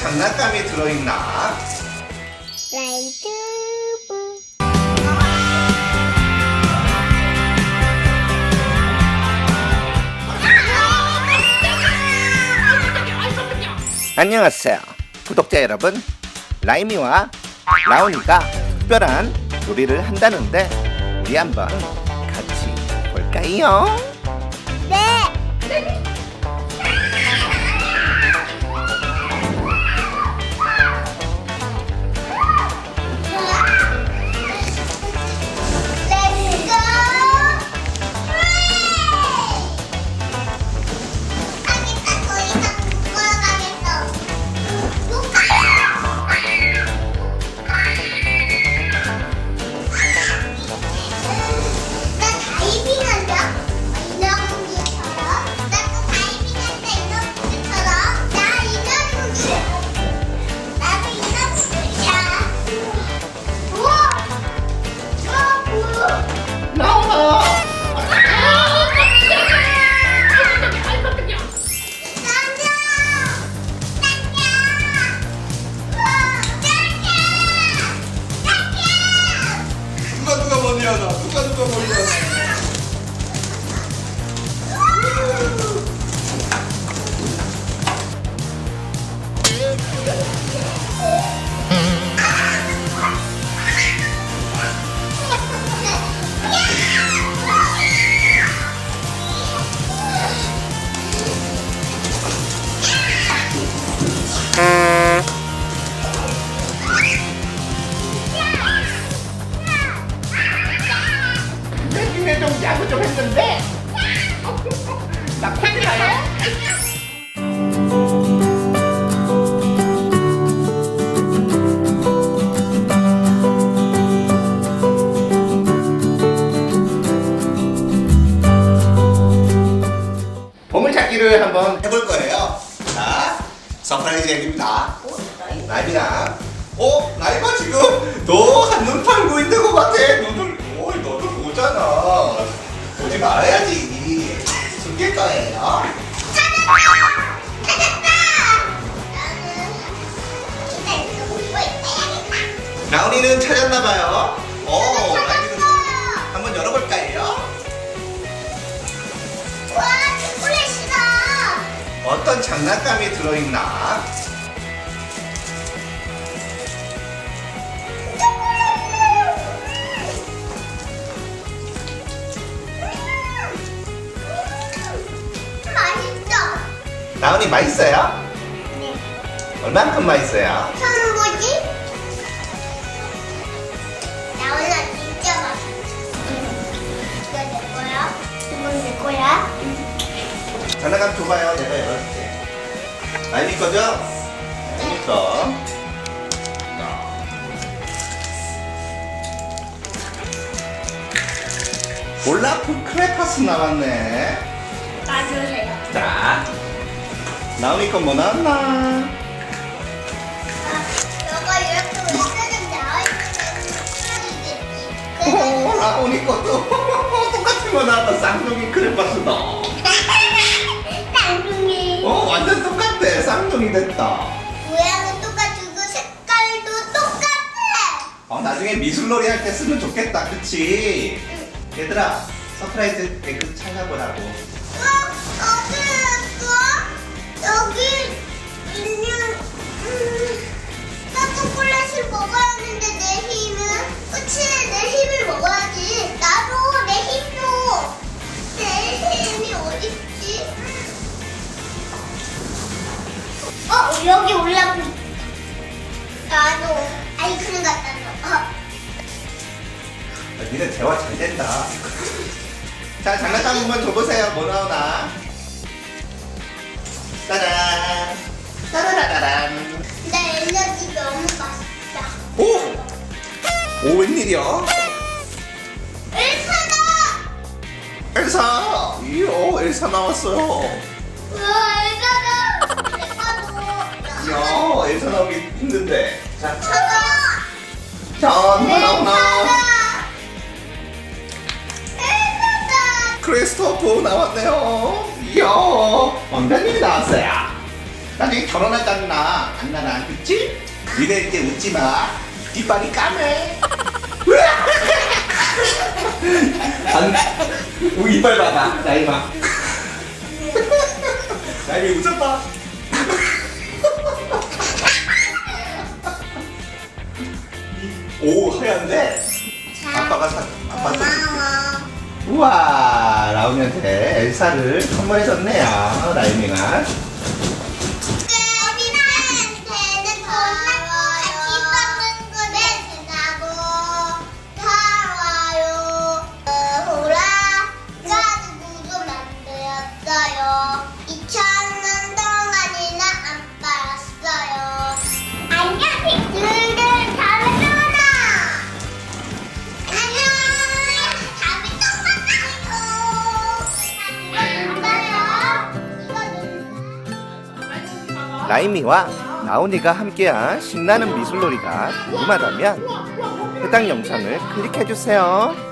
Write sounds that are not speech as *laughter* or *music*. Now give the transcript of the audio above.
장난감이 들어있나? 라이트부 안녕하세요. 구독자 여러분. 라이미와 라온이가 특별한 요리를 한다는데 우리 한번 같이 볼까요? 하나? 누가 좀 야구 좀 했는데 나 팬이라요? 보물찾기를 한번 해볼 거예요. 자, 서프라이즈 얘기입니다. 라이비나. 어? 라이바 지금 너 한눈 팔고 있는 것 같아. 너들, 어, 너들 보잖아. 말아야지. 숨길 거예요. 라온이는 찾았나봐요. 오, 라이비는 한번 열어볼까요? 와, 초콜릿이다. 어떤 장난감이 들어있나? 맛있어. 라온이 맛있어요? 네. 얼만큼 맛있어요? 저는 뭐지? 나 오늘 진짜 맛있어. 이거 내 거야? 이건 내 거야? 장난감 줘봐요. 내가 열어줄게. 라이비 거죠? 거. 올라프 크레파스 나왔네. 놔주세요. 자, 라온이 거뭐 나왔나? 아, 너가 이렇게 왼쪽에 나와 오, 있는 라온이 것도 *laughs* 똑같은 거 나왔다. 쌍둥이 크레파스다. 쌍둥이. 어, 완전 똑같아. 쌍둥이 됐다. 모양은 똑같고 색깔도 똑같아. 어, 나중에 미술놀이 할 때 쓰면 좋겠다. 그치? 얘들아, 서프라이즈 개그 찾아보라고. 어, 있어? 여기 있는 음, 나 초콜릿을 먹어야 하는데 내 힘은 그치 내 힘을 먹어야지 나도 내 힘도 내 힘이 어딨지? 어 여기 올라고 나도 아이크림 갖다 줘 어. 야, 니네 대화 잘 된다. 자, 장난감 한번 줘보세요. 뭐 나오나? 짜잔. 짜라라라란. 나 에너지 너무 맛있다 오! 오, 웬일이야? 엘사다 엘사! 이야, 엘사 나왔어요. 우와 엘사다 엘사도 이야, 엘사 나오기 힘든데. 자, 자, 누가 나오나? 엘사다 크리스토프 나왔네요. 이야, 왕자님이 나왔어요. 나중에 결혼하잖아 안나랑 그치? 니네 이제 웃지 마 이빨이 까매 안, 오, 이빨 봐봐 나이 봐 나이 웃었다 오 하얀데 자, 아빠가 사 아빠 좀 고마워. 우와 라온이한테 엘사를 선물해줬네요 어린아 라임이와 라온이가 함께한 신나는 미술놀이가 궁금하다면 해당 영상을 클릭해주세요